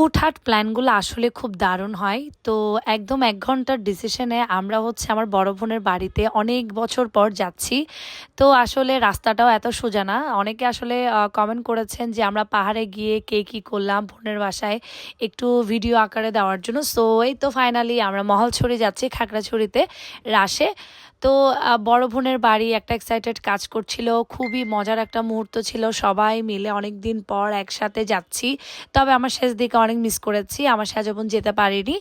হুটহাট প্ল্যানগুলো আসলে খুব দারুণ হয়। তো একদম এক ঘণ্টার ডিসিশনে আমরা হচ্ছে আমার বড় বোনের বাড়িতে অনেক বছর পর যাচ্ছি। তো আসলে রাস্তাটাও এত সোজা না। অনেকে আসলে কমেন্ট করেছেন যে আমরা পাহাড়ে গিয়ে কে কী করলাম বোনের বাসায় একটু ভিডিও আকারে দেওয়ার জন্য। সো এই তো ফাইনালি আমরা মহলছড়ি যাচ্ছি খাগড়াছড়িতে রাসে তো বড় বোনের বাড়ি একটা এক্সাইটেড কাজ করছিল, খুবই মজার একটা মুহূর্ত ছিল, সবাই মিলে অনেক দিন পর একসাথে যাচ্ছি। তবে আমার শেষ দিকে অনেক মিস করেছি, আমার সেজো বোন যেতে পারিনি।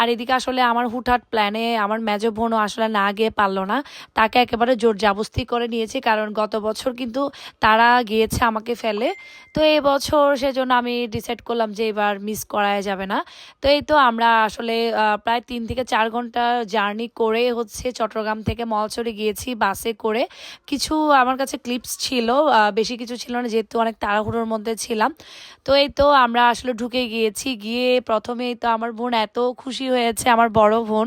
আর এদিকে আসলে আমার হুটহাট প্ল্যানে আমার মেজো বোনও আসলে না গিয়ে পারল না, তাকে একেবারে জোর জাবস্তি করে নিয়েছি, কারণ গত বছর কিন্তু তারা গিয়েছে আমাকে ফেলে। তো এই বছর সেজন্য আমি ডিসাইড করলাম যে এবার মিস করাই যাবে না। তো এই তো আমরা আসলে প্রায় তিন থেকে চার ঘণ্টা জার্নি করে হচ্ছে চট্টগ্রাম থেকে মলচরে গিয়েছি বাসে করে। কিছু আমার কাছে ক্লিপস ছিল বেশি কিছু ছিল না, যেহেতু অনেক তাড়াহুড়োর মধ্যে ছিলাম। তো এই তো আমরা আসলে ঢুকে গিয়েছি, গিয়ে প্রথমেই তো আমার বোন এত খুশি হয়েছে, আমার বড় বোন।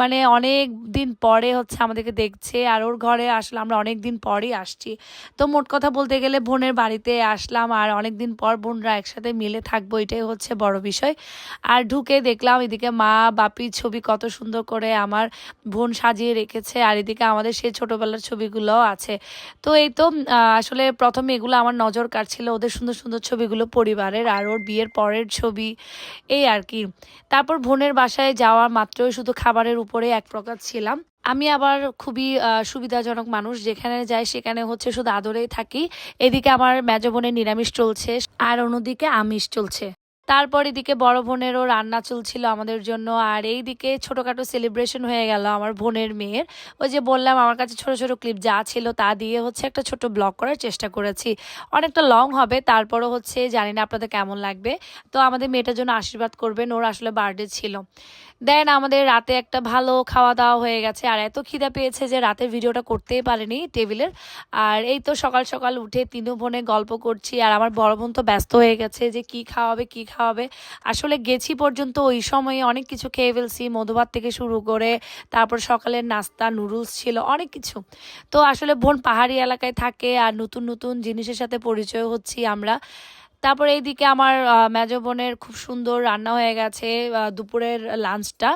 মানে অনেক দিন পরে হচ্ছে আমাদেরকে দেখছে, আর ওর ঘরে আসলে আমরা অনেক দিন পরেই আসছি। তো মোট কথা বলতে গেলে বোনের বাড়িতে আসলাম, আর অনেক দিন পর বোনরা একসাথে মিলে থাকব, এটাই হচ্ছে বড় বিষয়। আর ঢুকে দেখলাম এদিকে মা বাপির ছবি কত সুন্দর করে আমার বোন সাজিয়ে রেখেছে, আর এদিকে আমাদের সেই ছোটবেলার ছবিগুলোও আছে। তো এই তো আসলে প্রথমে এগুলো আমার নজর কাটছিল ওদের সুন্দর সুন্দর ছবিগুলো পরিবারের আর ওর বিয়ের পরের ছবি, এই আর কি। তারপর বোনের বাসায় যাওয়া মাত্রই শুধু খাবারের উপরে এক প্রকার ছিলাম। আমি আবার খুবই সুবিধাজনক মানুষ, যেখানে যাই সেখানে হচ্ছে শুধু আদরেই থাকি। এদিকে আমার মেজো বোনের নিরামিষ চলছে আর অন্যদিকে আমিষ চলছে। তারপর এদিকে বড় বোনেরও রান্না চলছিল আমাদের জন্য, আর এই দিকে ছোটোখাটো সেলিব্রেশন হয়ে গেল আমার বোনের মেয়ের। ওই যে বললাম, আমার কাছে ছোট ছোট ক্লিপ যা ছিল তা দিয়ে হচ্ছে একটা ছোট ব্লগ করার চেষ্টা করেছি। অনেকটা লং হবে, তারপরও হচ্ছে জানি না আপনাদের কেমন লাগবে। তো আমাদের মেয়েটার জন্য আশীর্বাদ করবেন, ওর আসলে বার্থডে ছিল। দেন আমাদের রাতে একটা ভালো খাওয়া দাওয়া হয়ে গেছে, আর এত খিদা পেয়েছে যে রাতের ভিডিওটা করতেই পারেনি টেবিলের আর এই তো সকাল সকাল উঠে তিনু বোনে গল্প করছি, আর আমার বড় বোন তো ব্যস্ত হয়ে গেছে যে কি খাওয়াবে, কি খাওয়াবে আসলে গেছি পর্যন্ত ওই সময়ে অনেক কিছু খেয়ে ফেলছি, মধুভাত থেকে শুরু করে তারপর সকালের নাস্তা, নুডলস ছিল, অনেক কিছু। তো আসলে বোন পাহাড়ি এলাকায় থাকে আর নতুন নতুন জিনিসের সাথে পরিচয় হচ্ছি আমরা। তারপর এইদিকে আমার মেজো বোনের খুব সুন্দর রান্না হয়ে গেছে দুপুরের লাঞ্চটা।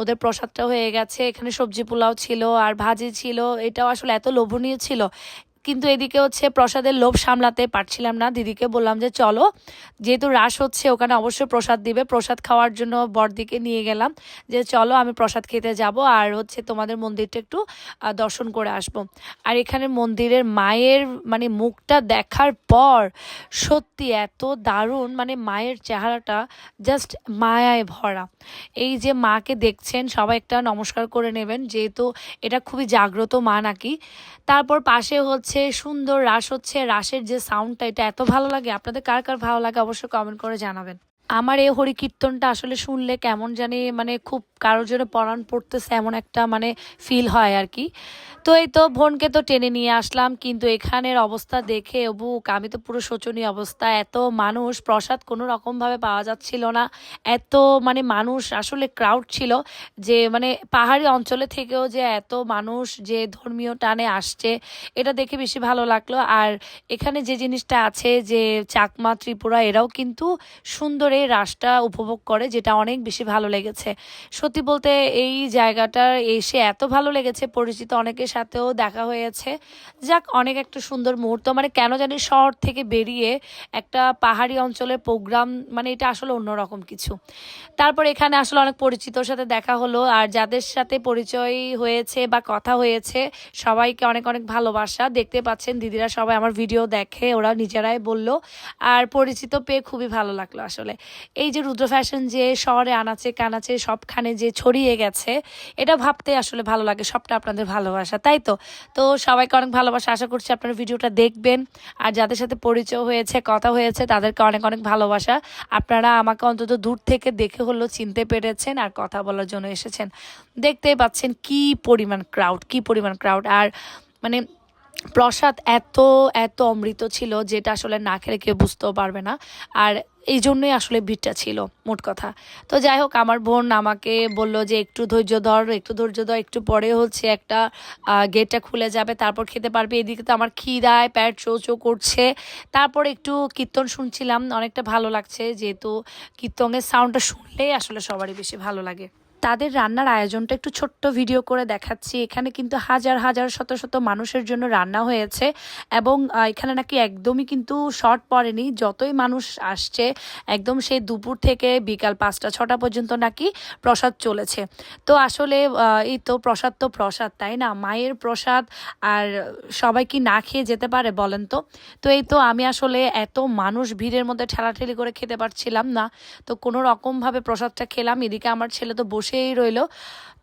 ওদের প্রসাদটা হয়ে গেছে, এখানে সবজি পোলাও ছিল আর ভাজি ছিল। এটাও আসলে এত লোভনীয় ছিল কিন্তু এদিকে হচ্ছে প্রসাদের লোভ সামলাতে পারছিলাম না। দিদিকে বললাম যে, চলো, যেহেতু রাস হচ্ছে, ওখানে অবশ্যই প্রসাদ দিবে। প্রসাদ খাওয়ার জন্য বরদিকে নিয়ে গেলাম যে, চলো, আমি প্রসাদ খেতে যাব আর হচ্ছে তোমাদের মন্দিরটা একটু দর্শন করে আসব। আর এখানে মন্দিরের মায়ের মানে মুখটা দেখার পর সত্যি এত দারুণ মানে মায়ের চেহারাটা জাস্ট মায়ায় ভরা। এই যে মাকে দেখছেন, সবাই একটা নমস্কার করে নেবেন, যেহেতু এটা খুবই জাগ্রত মা নাকি। তারপর পাশে হচ্ছে সুন্দর, রাস হচ্ছে, রাসের যে সাউন্ডটা এটা এত ভালো লাগে। আপনাদের কার কার ভালো লাগে অবশ্যই কমেন্ট করে জানাবেন। আমার এই হরি কীর্তনটা আসলে শুনলে কেমন জানি মানে খুব কারোর জন্য পরাণ পড়তেছে এমন একটা মানে ফিল হয় আর কি। তো এই তো বোনকে তো টেনে নিয়ে আসলাম, কিন্তু এখানের অবস্থা দেখে বুক আমি তো পুরো শোচনীয় অবস্থা, এত মানুষ, প্রসাদ কোনো রকমভাবে পাওয়া যাচ্ছিল না, এত মানে মানুষ, আসলে ক্রাউড ছিল যে মানে পাহাড়ি অঞ্চলে থেকেও যে এত মানুষ যে ধর্মীয় টানে আসছে, এটা দেখে বেশি ভালো লাগল। আর এখানে যে জিনিসটা আছে যে চাকমা, ত্রিপুরা, এরাও কিন্তু সুন্দর রাসটা উপভোগ করে, যেটা অনেক বেশি ভালো লেগেছে। সত্যি বলতে এই জায়গাটা এসে এত ভালো লেগেছে, পরিচিত অনেকের সাথেও দেখা হয়েছে। যাক, অনেক একটা সুন্দর মুহূর্ত। মানে কেন জানি শহর থেকে বেরিয়ে একটা পাহাড়ি অঞ্চলের প্রোগ্রাম মানে এটা আসলে অন্যরকম কিছু। তারপর এখানে আসলে অনেক পরিচিতর সাথে দেখা হলো। আর যাদের সাথে পরিচয় হয়েছে বা কথা হয়েছে, সবাইকে অনেক অনেক ভালোবাসা। দেখতে পাচ্ছেন দিদিরা সবাই আমার ভিডিও দেখে, ওরা নিজেরাই বলল। আর পরিচিত পেয়ে খুবই ভালো লাগল আসলে। এই যে রুদ্র ফ্যাশন যে শহরে আনাচে, কানাচে, সবখানে যে ছড়িয়ে গেছে, এটা ভাবতে আসলে ভালো লাগে, সবটা আপনাদের ভালোবাসা, তাই তো? তো সবাইকে অনেক ভালোবাসা, আশা করছি আপনারা ভিডিওটা দেখবেন। আর যাদের সাথে পরিচয় হয়েছে, কথা হয়েছে, তাদেরকে অনেক অনেক ভালোবাসা। আপনারা আমাকে অন্তত দূর থেকে দেখে হলেও চিনতে পেরেছেন আর কথা বলার জন্য এসেছেন। দেখতেই পাচ্ছেন কি পরিমাণ ক্রাউড কি পরিমাণ ক্রাউড আর মানে প্রসাদ এত এত অমৃত ছিল যেটা আসলে না খেলে কেউ বুঝতেও পারবে না। আর এই জন্যই আসলে ভিড়টা ছিল, মোট কথা। তো যাই হোক, আমার বোন আমাকে বলল যে, একটু ধৈর্য ধর, একটু ধৈর্য ধর, একটু পরে হচ্ছে একটা গেটটা খুলে যাবে, তারপর খেতে পারবে। এদিকে তো আমার খিদায় প্যাট চৌ চৌ করছে। তারপর একটু কীর্তন শুনছিলাম, অনেকটা ভালো লাগছে, যেহেতু কীর্তনের সাউন্ডটা শুনলেই আসলে সবারই বেশি ভালো লাগে। তাদের রান্নার আয়োজনটা একটু ছোট্ট ভিডিও করে দেখাচ্ছি। এখানে কিন্তু হাজার হাজার, শত শত মানুষের জন্য রান্না হয়েছে এবং এখানে নাকি একদমই কিন্তু শর্ট পড়েনি। যতই মানুষ আসছে, একদম সেই দুপুর থেকে বিকাল পাঁচটা, ছটা পর্যন্ত নাকি প্রসাদ চলেছে। তো আসলে এই তো প্রসাদ তো প্রসাদ, তাই না? মায়ের প্রসাদ আর সবাই কি না খেয়ে যেতে পারে বলেন তো? তো এই তো আমি আসলে এত মানুষ ভিড়ের মধ্যে ঠেলাঠেলি করে খেতে পারছিলাম না। তো কোনো রকমভাবে প্রসাদটা খেলাম। এদিকে আমার ছেলে তো বসেই রইল।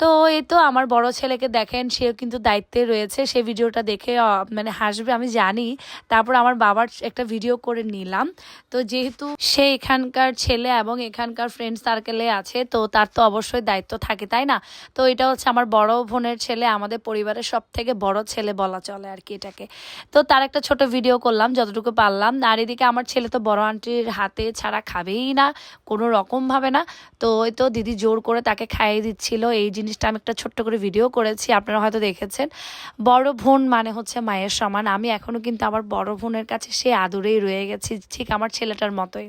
তো এই তো আমার বড় ছেলেকে দেখেন, সেও কিন্তু দায়িত্বে রয়েছে। সে ভিডিওটা দেখে মানে হাসবে, আমি জানি। তারপর আমার বাবার একটা ভিডিও করে নিলাম। তো যেহেতু সে এখানকার ছেলে এবং এখানকার ফ্রেন্ড সার্কেলে আছে, তো তার তো অবশ্যই দায়িত্ব থাকে, তাই না? তো এটা হচ্ছে আমার বড় বোনের ছেলে, আমাদের পরিবারের সব থেকে বড় ছেলে বলা চলে আর কি এটাকে। তো তার একটা ছোট ভিডিও করলাম, যতটুকু পারলাম। আর এদিকে আমার ছেলে তো বড় আন্টির হাতে ছাড়া খাবেই না, কোনো রকম ভাবে না। তো ওই তো দিদি জোর করে তাকে খাইয়ে দিচ্ছিল, এই জিনিসটা আমি একটা ছোট্ট করে ভিডিও করেছি, আপনারা হয়তো দেখেছেন। বড় বোন মানে হচ্ছে মায়ের সমান। আমি এখনও কিন্তু আমার বড় বোনের কাছে সে আদরেই রয়ে গেছি, ঠিক আমার ছেলেটার মতোই।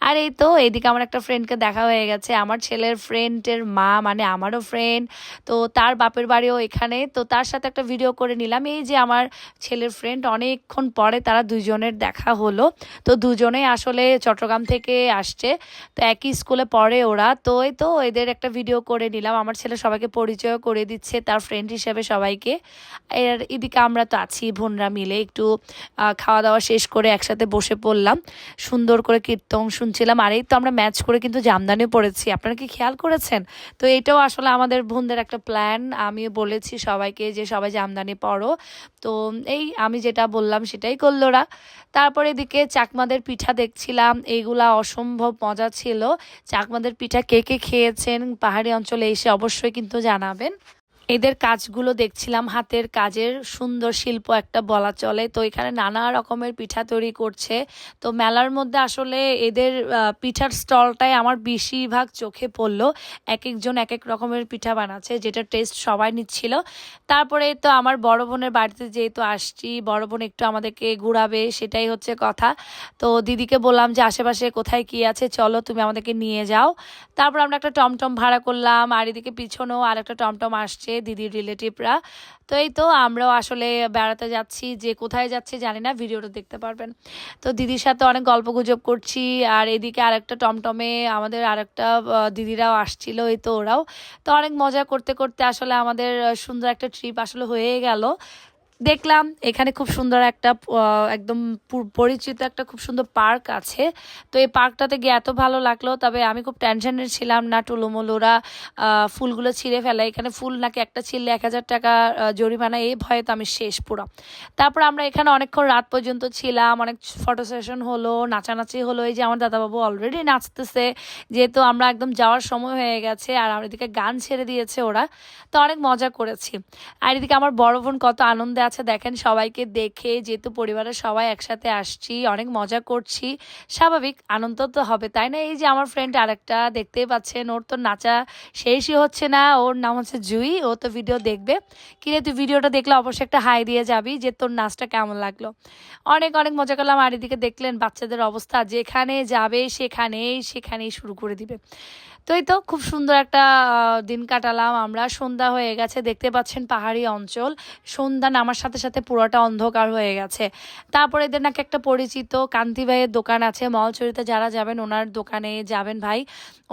আর এই তো, এদিকে আমার একটা ফ্রেন্ডকে দেখা হয়ে গেছে। আমার ছেলের ফ্রেন্ডের মা মানে আমারও ফ্রেন্ড তো তার বাপের বাড়িও এখানে। তো তার সাথে একটা ভিডিও করে নিলাম। এই যে আমার ছেলের ফ্রেন্ড অনেকক্ষণ পরে তারা দুজনের দেখা হলো। তো দুজনেই আসলে চট্টগ্রাম থেকে আসছে। তো একই স্কুলে পড়ে ওরা। তো এই তো, এদের একটা ভিডিও করে নিলাম। আমার ছেলে সবাইকে পরিচয় করে দিচ্ছে, তার ফ্রেন্ড হিসেবে সবাইকে। এর এদিকে আমরা তো আছি, বোনরা মিলে একটু খাওয়া দাওয়া শেষ করে একসাথে বসে পড়লাম। সুন্দর করে কীর্তন শুনছিলাম, আর এই তো আমরা ম্যাচ করে কিন্তু জামদানি পড়েছি। আপনারা কি খেয়াল করেছেন? তো এটাও আসলে আমাদের বোনদের একটা প্ল্যান আমি বলেছি সবাইকে যে সবাই জামদানি পড়ো। তো এই আমি যেটা বললাম সেটাই করল ওরা। তারপরে এদিকে চাকমাদের পিঠা দেখছিলাম, এইগুলা অসম্ভব মজা ছিল। চাকমাদের পিঠা কে কে খেয়েছেন পাহাড়ি অঞ্চলে এসে অবশ্যই কিন্তু জানাবেন। এদের কাজগুলো দেখছিলাম, হাতের কাজের সুন্দর শিল্প একটা বলা চলে। তো এখানে নানা রকমের পিঠা তৈরি করছে। তো মেলার মধ্যে আসলে এদের পিঠার স্টলটাই আমার বেশিরভাগ চোখে পড়ল। এক একজন এক এক রকমের পিঠা বানাচ্ছে, যেটা টেস্ট সবাই নিচ্ছিল। তারপরে তো আমার বড় বোনের বাড়িতে যেহেতু আসছি, বড় বোন একটু আমাদেরকে ঘুরাবে, সেটাই হচ্ছে কথা। তো দিদিকে বললাম যে, আশেপাশে কোথায় কি আছে? চলো, তুমি আমাদেরকে নিয়ে যাও। তারপর আমরা একটা টমটম ভাড়া করলাম, আর এদিকে পিছনেও আর একটা টমটম আসছে। দিদির রিলেটিভরা। তো এই তো আমরাও আসলে বেড়াতে যাচ্ছি, যে কোথায় যাচ্ছি জানি না, ভিডিওটা দেখতে পারবেন। তো দিদির সাথে অনেক গল্প গুজব করছি, আর এদিকে আরেকটা টমটমে আমাদের আরেকটা দিদিরাও আসছিল, এই তো ওরাও। তো অনেক মজা করতে করতে আসলে আমাদের সুন্দর একটা ট্রিপ আসলে হয়ে গেল। দেখলাম এখানে খুব সুন্দর একটা একদম পরিচিত একটা খুব সুন্দর পার্ক আছে। তো এই পার্কটাতে গিয়ে এত ভালো লাগল, তবে আমি খুব টেনশনের ছিলাম না, টুলুমুলুরা ফুলগুলো ছিঁড়ে ফেলে। এখানে ফুল নাকি একটা ছিঁড়লে এক হাজার টাকা জরিমানা, এই ভয়ে তো আমি শেষ পুরো। তারপর আমরা এখানে অনেকক্ষণ রাত পর্যন্ত ছিলাম, অনেক ফটো সেশন হলো, নাচানাচি হলো। এই যে আমার দাদাবাবু অলরেডি নাচতেছে, যেহেতু আমরা একদম যাওয়ার সময় হয়ে গেছে, আর আমার এদিকে গান ছেড়ে দিয়েছে ওরা, তো অনেক মজা করেছি। আর এদিকে আমার বড় বোন কত আনন্দে আছে দেখেন, সবাইকে দেখে যেহেতু পরিবারের সবাই একসাথে আসছি, অনেক মজা করছি, স্বাভাবিক, আনন্দ তো হবে, তাই না? এই যে আমার ফ্রেন্ড আরেকটা দেখতেই পাচ্ছেন, ওর তো নাচা শেষই হচ্ছে না, ওর নাম হচ্ছে জুই, ও তো ভিডিও দেখবে। কিরে, তুই ভিডিওটা দেখলে অবশ্যই একটা হাই দিয়ে যাবি যে তোর নাচটা কেমন লাগল। অনেক অনেক মজা করলাম, আর এদিকে দেখলেন বাচ্চাদের অবস্থা, যেখানে যাবে সেখানেই সেখানেই শুরু করে দিবে। তো এই তো খুব সুন্দর একটা দিন কাটালাম আমরা। সন্ধ্যা হয়ে গেছে, দেখতে পাচ্ছেন পাহাড়ি অঞ্চল। সন্ধ্যা নামার সাথে সাথে পুরোটা অন্ধকার হয়ে গেছে। তারপরে এদের নাকি একটা পরিচিত কান্তি ভাইয়ের দোকান আছে, মলচরিতে। যারা যাবেন, ওনার দোকানে যাবেন ভাই।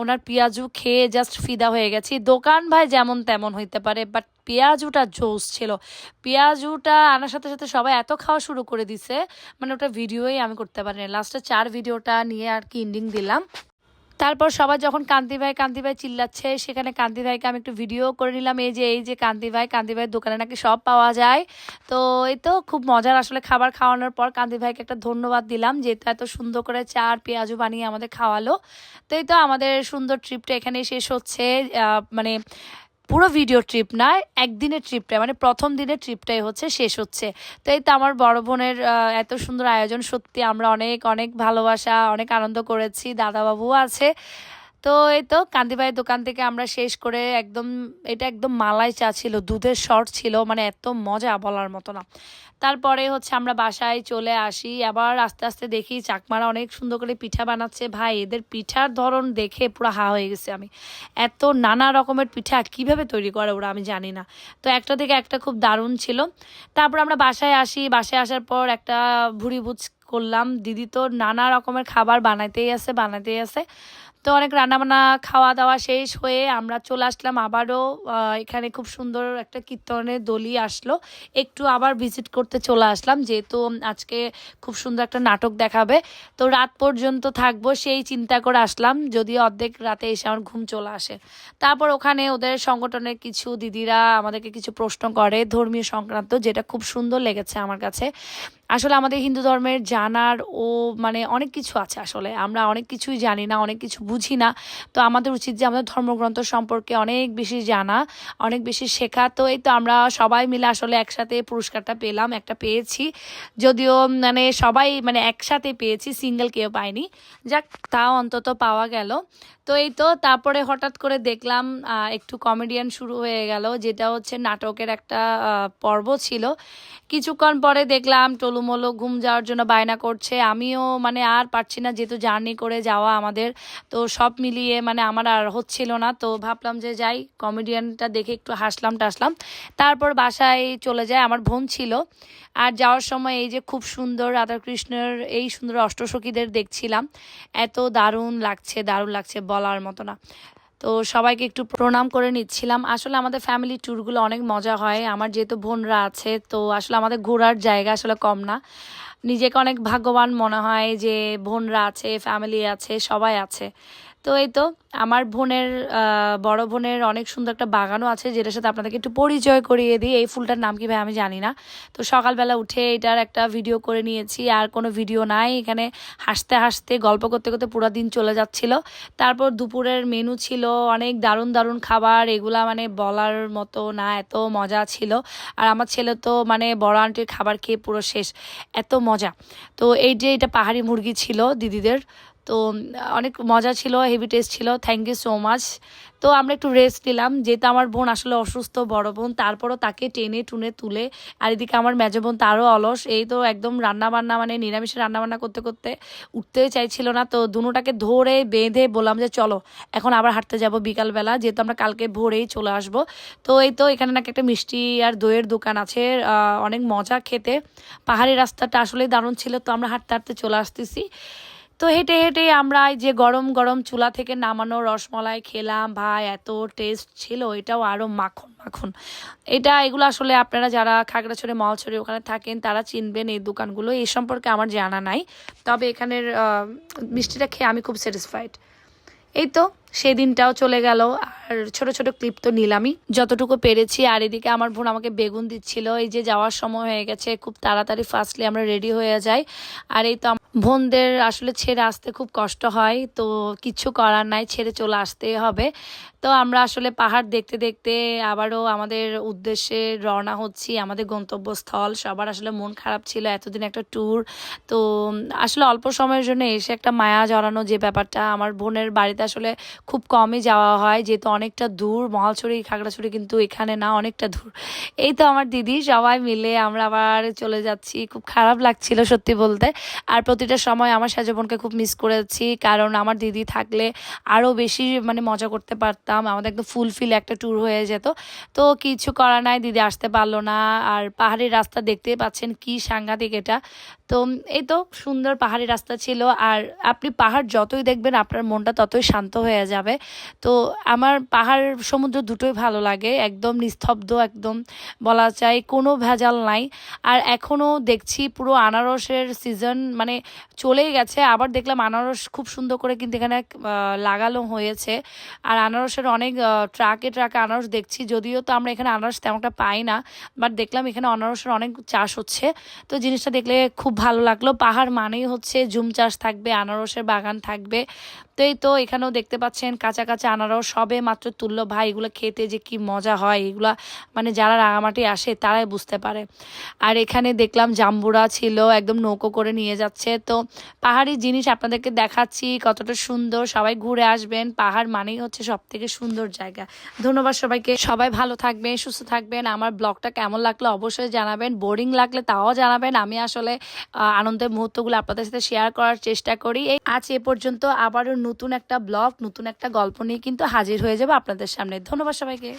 ওনার পেঁয়াজু খেয়ে জাস্ট ফিদা হয়ে গেছি। দোকান ভাই যেমন তেমন হইতে পারে বাট পেঁয়াজুটা জোস ছিল। পেঁয়াজুটা আনার সাথে সাথে সবাই এত খাওয়া শুরু করে দিছে মানে ওটা ভিডিওই আমি করতে পারি না লাস্টে চার ভিডিওটা নিয়ে আর কি ইন্ডিং দিলাম। তারপর সবাই যখন কান্তি ভাই কান্তি ভাই চিল্লাচ্ছে, সেখানে কান্তি ভাইকে আমি একটু ভিডিও করে নিলাম। এই যে এই যে কান্তি ভাই কান্তি ভাইয়ের দোকানে নাকি সব পাওয়া যায়। তো এই তো খুব মজার আসলে খাবার খাওয়ানোর পর কান্তি ভাইকে একটা ধন্যবাদ দিলাম, যে এত সুন্দর করে চা আর পেঁয়াজু বানিয়ে আমাদের খাওয়ালো। তো এই তো আমাদের সুন্দর ট্রিপটা এখানে শেষ হচ্ছে। মানে পুরো ভিডিও ট্রিপ না, একদিনের ট্রিপটাই মানে প্রথম দিনের ট্রিপটাই হচ্ছে, শেষ হচ্ছে। তো এই তো আমার বড় বোনের এত সুন্দর আয়োজন। সত্যি আমরা অনেক অনেক ভালোবাসা, অনেক আনন্দ করেছি। দাদাবাবুও আছে। তো এই তো কান্দিবাইয়ের দোকান থেকে আমরা শেষ করে একদম, এটা একদম মালাই চা ছিল, দুধের শর্ট ছিল মানে এত মজা বলার মতো না। তারপরে হচ্ছে আমরা বাসায় চলে আসি, আবার আস্তে আস্তে দেখি চাকমারা অনেক সুন্দর করে পিঠা বানাচ্ছে। ভাই, এদের পিঠার ধরন দেখে পুরো হা হয়ে গেছে আমি। এত নানা রকমের পিঠা কীভাবে তৈরি করে ওরা আমি জানি না। তো একটা থেকে একটা খুব দারুণ ছিল। তারপর আমরা বাসায় আসি, বাসায় আসার পর একটা ভুড়ি ভুজ করলাম। দিদি তো নানা রকমের খাবার বানাইতেই আছে বানাতেই আছে। তো অনেক রান্নাবান্না খাওয়া দাওয়া শেষ হয়ে আমরা চলে আসলাম আবারও এখানে খুব সুন্দর একটা কীর্তনের দলি আসলো। একটু আবার ভিজিট করতে চলে আসলাম, যেহেতু আজকে খুব সুন্দর একটা নাটক দেখাবে। তো রাত পর্যন্ত থাকব, সেই চিন্তা করে আসলাম, যদিও অর্ধেক রাতে এসে আমার ঘুম চলে আসে। তারপর ওখানে ওদের সংগঠনের কিছু দিদিরা আমাদেরকে কিছু প্রশ্ন করে, ধর্মীয় সংক্রান্ত, যেটা খুব সুন্দর লেগেছে আমার কাছে। আসলে আমাদের হিন্দু ধর্মের জানার ও মানে অনেক কিছু আছে আসলে। আমরা অনেক কিছুই জানি না, অনেক কিছু বুঝি না। তো আমাদের উচিত যে আমাদের ধর্মগ্রন্থ সম্পর্কে অনেক বেশি জানা, অনেক বেশি শেখা। তো এই তো আমরা সবাই মিলে আসলে একসাথে পুরস্কারটা পেলাম, একটা পেয়েছি। যদিও মানে সবাই মানে একসাথে পেয়েছি, সিঙ্গেল কেউ পায়নি যাক, তাও অন্তত পাওয়া গেল। তো এই তো, তারপরে হঠাৎ করে দেখলাম একটু কমেডিয়ান শুরু হয়ে গেল, যেটা হচ্ছে নাটকের একটা পর্ব ছিল। কিছুক্ষণ পরে দেখলাম টলুমলো ঘুম যাওয়ার জন্য বায়না করছে। আমিও মানে আর পারছি না যেহেতু জার্নি করে যাওয়া আমাদের। তো সব মিলিয়ে মানে আমার আর হচ্ছিল না। তো ভাবলাম যে যাই, কমেডিয়ানটা দেখে একটু হাসলাম টাসলাম। তারপর বাসায় চলে যায়, আমার বোন ছিল। আর যাওয়ার সময় এই যে খুব সুন্দর রাধাকৃষ্ণের এই সুন্দর অষ্টসখীদের দেখছিলাম। এত দারুণ লাগছে দারুণ লাগছে বলার মতো না। তো সবাইকে একটু প্রণাম করে নিচ্ছিলাম। আসলে আমাদের ফ্যামিলি ট্যুরগুলো অনেক মজা হয়। আমার যেহেতু বোনরা আছে, তো আসলে আমাদের ঘোরার জায়গা আসলে কম না। নিজেকে অনেক ভাগ্যবান মনে হয় যে বোনরা আছে ফ্যামিলি আছে, সবাই আছে। তো এই তো আমার বোনের বড় বোনের অনেক সুন্দর একটা বাগানও আছে, যেটার সাথে আপনাদেরকে একটু পরিচয় করিয়ে দিই। এই ফুলটার নাম কি ভাই আমি জানি না। তো সকালবেলা উঠে এটার একটা ভিডিও করে নিয়েছি, আর কোনো ভিডিও নাই। এখানে হাসতে হাসতে, গল্প করতে করতে পুরো দিন চলে যাচ্ছিল। তারপর দুপুরের মেনু ছিল অনেক দারুণ দারুণ খাবার, এগুলা মানে বলার মতো না, এত মজা ছিল। আর আমার ছেলে তো মানে বড় আন্টির খাবার খেয়ে পুরো শেষ, এত মজা। তো এই যে এটা পাহাড়ি মুরগি ছিল দিদিদের তো অনেক মজা ছিল হেভি টেস্ট ছিল থ্যাংক ইউ সো মাচ তো আমরা একটু রেস্ট নিলাম, যেহেতু আমার বোন আসলে অসুস্থ, বড় বোন, তারপরও তাকে টেনে টুনে তুলে, আর এদিকে আমার মেজো বোন তারও অলস, এই তো একদম রান্না বান্না মানে নিরামিষে রান্না বান্না করতে করতে উঠতেই চাইছিল না, তো দুটাকে ধরে বেঁধে বললাম যে চলো, এখন আবার হাঁটতে যাব বিকালবেলা, যেহেতু আমরা কালকে ভোরেই চলে আসব। তো এই তো এখানে নাকি একটা মিষ্টি আর দইয়ের দোকান আছে অনেক মজা খেতে। পাহাড়ি রাস্তাটা আসলে দারুণ ছিল, তো আমরা হাঁটতে হাঁটতে চলে আসতেছি। তো হেঁটে হেঁটে আমরা যে গরম গরম চুলা থেকে নামানো রসমলাই খেলাম। ভাই, এত টেস্ট ছিল, এটাও আরও মাখন মাখন। এটা এগুলো আসলে আপনারা যারা খাগড়াছড়ি মহাছড়ি ওখানে থাকেন, তারা চিনবেন এই দোকানগুলো। এই সম্পর্কে আমার জানা নাই। তবে এখানের মিষ্টিটা খেয়ে আমি খুব স্যাটিসফাইড এই তো সেই দিনটাও চলে গেল। আর ছোট ছোট ক্লিপ তো নিলামই। যতটুকু পেরেছি। আর এদিকে আমার বোন আমাকে বেগুন দিচ্ছিল। এই যে যাওয়ার সময় হয়ে গেছে, খুব তাড়াতাড়ি ফার্স্টলি আমরা রেডি হয়ে যাই। আর এই তো বোনদের আসলে ছেড়ে আসতে খুব কষ্ট হয়, তো কিছু করার নাই, ছেড়ে চলে আসতেই হবে। তো আমরা আসলে পাহাড় দেখতে দেখতে আবারও আমাদের উদ্দেশ্যে রওনা হচ্ছি, আমাদের গন্তব্যস্থল। সবার আসলে মন খারাপ ছিল, এতদিন একটা ট্যুর তো আসলে অল্প সময়ের জন্য এসে একটা মায়া জড়ানো যে ব্যাপারটা, আমার বোনের বাড়িতে আসলে খুব কমই যাওয়া হয়, যেহেতু অনেকটা দূর, মহালছড়ি, খাগড়াছড়ি কিন্তু এখানে না, অনেকটা দূর। এই তো আমার দিদি, সবাই মিলে আমরা আবার চলে যাচ্ছি, খুব খারাপ লাগছিল সত্যি বলতে। আর প্রতিটা সময় আমার সাজো বোনকে খুব মিস করেছি। কারণ আমার দিদি থাকলে আরও বেশি মানে মজা করতে পারতাম। আমাদের একদম ফুলফিল একটা ট্যুর হয়ে যেত। তো কিছু করার নাই, দিদি আসতে পারল না। আর পাহাড়ি রাস্তা দেখতে পাচ্ছেন কি সাংঘাতিক এটা। তো এই তো সুন্দর পাহাড়ি রাস্তা ছিল। আর আপনি পাহাড় যতই দেখবেন, আপনার মনটা ততই শান্ত হয়ে যাবে। তো আমার পাহাড়, সমুদ্র দুটোই ভালো লাগে। একদম নিস্তব্ধ, একদম বলা যায় কোনো ভেজাল নাই। আর এখনও দেখছি পুরো আনারসের সিজন মানে চলেই গেছে। আবার দেখলাম আনারস খুব সুন্দর করে কিন্তু এখানে লাগালো হয়েছে। আর আনারসের অনেক ট্রাকে ট্রাকে আনারস দেখছি। যদিও তো আমরা এখানে আনারস তেমনটা পাই না বাট দেখলাম এখানে আনারসের অনেক চাষ হচ্ছে। তো জিনিসটা দেখলে খুব ভালো লাগল। পাহাড় মানেই হচ্ছে জুম চাষ থাকবে, আনারসের বাগান থাকবে। তো এই তো এখানেও দেখতে পাচ্ছেন কাঁচা কাঁচা আনারস সবে মাত্র তুললো। ভাই, এগুলো খেতে যে কি মজা হয়, এগুলা মানে যারা রাঙামাটি আসে তারাই বুঝতে পারে। আর এখানে দেখলাম জাম্বুরা ছিল, একদম নৌকো করে নিয়ে যাচ্ছে। তো পাহাড়ি জিনিস আপনাদেরকে দেখাচ্ছি, কতটা সুন্দর। সবাই ঘুরে আসবেন। পাহাড় মানেই হচ্ছে সব থেকে সুন্দর জায়গা। ধন্যবাদ সবাইকে। সবাই ভালো থাকবেন, সুস্থ থাকবেন। আমার ব্লগটা কেমন লাগল অবশ্যই জানাবেন। বোরিং লাগলে তাও জানাবেন। আমি আসলে আনন্দের মুহূর্তগুলো আপনাদের সাথে শেয়ার করার চেষ্টা করি। এই আজ এ পর্যন্ত আবারও নতুন একটা ব্লগ, নতুন একটা গল্প নিয়ে কিন্তু হাজির হয়ে যাব আপনাদের সামনে। ধন্যবাদ সবাইকে।